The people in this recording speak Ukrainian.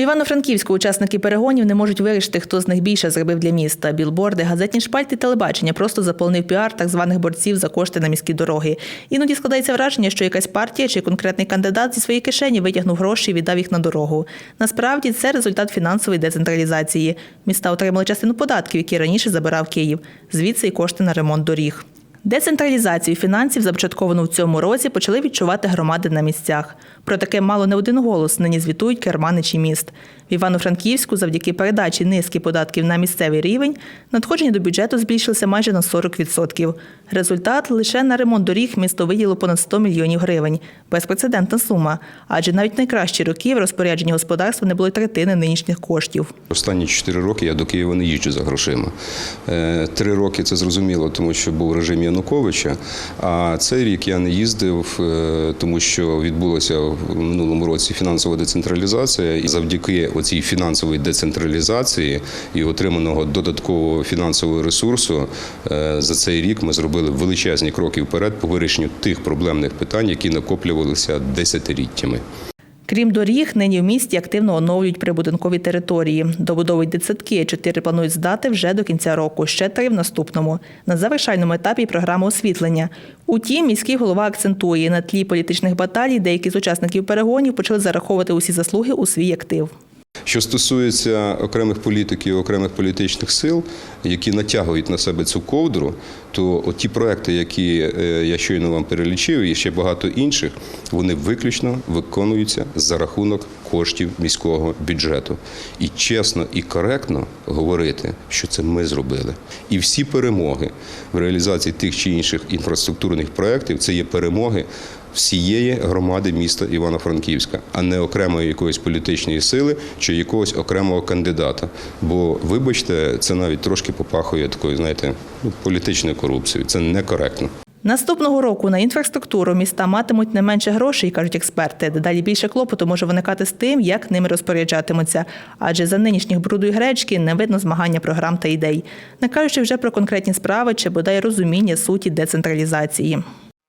Івано-Франківську учасники перегонів не можуть вирішити, хто з них більше зробив для міста. Білборди, газетні шпальти, телебачення просто заповнив піар так званих борців за кошти на міські дороги. Іноді складається враження, що якась партія чи конкретний кандидат зі своєї кишені витягнув гроші і віддав їх на дорогу. Насправді це результат фінансової децентралізації. Міста отримали частину податків, які раніше забирав Київ. Звідси й кошти на ремонт доріг. Децентралізацію фінансів, започатковану в цьому році, почали відчувати громади на місцях. Про таке мало не один голос нині звітують керманичі міст. В Івано-Франківську, завдяки передачі низки податків на місцевий рівень, надходження до бюджету збільшилися майже на 40%. Результат лише на ремонт доріг місто виділило понад 100 мільйонів гривень. Безпрецедентна сума. Адже навіть найкращі роки в розпорядженні господарства не було третини нинішніх коштів. Останні чотири роки я до Києва не їжджу за грошима. Е, Три роки це зрозуміло, тому що був режим Януковича. А цей рік я не їздив, е, тому що відбулася в минулому році фінансова децентралізація. І завдяки оцій фінансовій децентралізації і отриманого додаткового фінансового ресурсу е, за цей рік ми зробили величезні кроки вперед по вирішенню тих проблемних питань, які накоплювалися десятиліттями. Крім доріг, нині в місті активно оновлюють прибудинкові території. Добудовують дитсадки. Чотири планують здати вже до кінця року, ще три в наступному. На завершальному етапі програма освітлення. Утім, міський голова акцентує на тлі політичних баталій, деякі з учасників перегонів почали зараховувати усі заслуги у свій актив. Що стосується окремих політиків, окремих політичних сил, які натягують на себе цю ковдру, то ті проекти, які е, я щойно вам перелічив, і ще багато інших, вони виключно виконуються за рахунок коштів міського бюджету. І чесно і коректно говорити, що це ми зробили. І всі перемоги в реалізації тих чи інших інфраструктурних проєктів це є перемоги всієї громади міста Івано-Франківська, а не окремої якоїсь політичної сили чи якогось окремого кандидата. Бо, вибачте, це навіть трошки попахує такою, знаєте, ну, політичною корупцією. Це некоректно. Наступного року на інфраструктуру міста матимуть не менше грошей, кажуть експерти. Дедалі більше клопоту може виникати з тим, як ними розпоряджатимуться. Адже за нинішніх бруду і гречки не видно змагання програм та ідей, не кажучи вже про конкретні справи чи бодай розуміння суті децентралізації.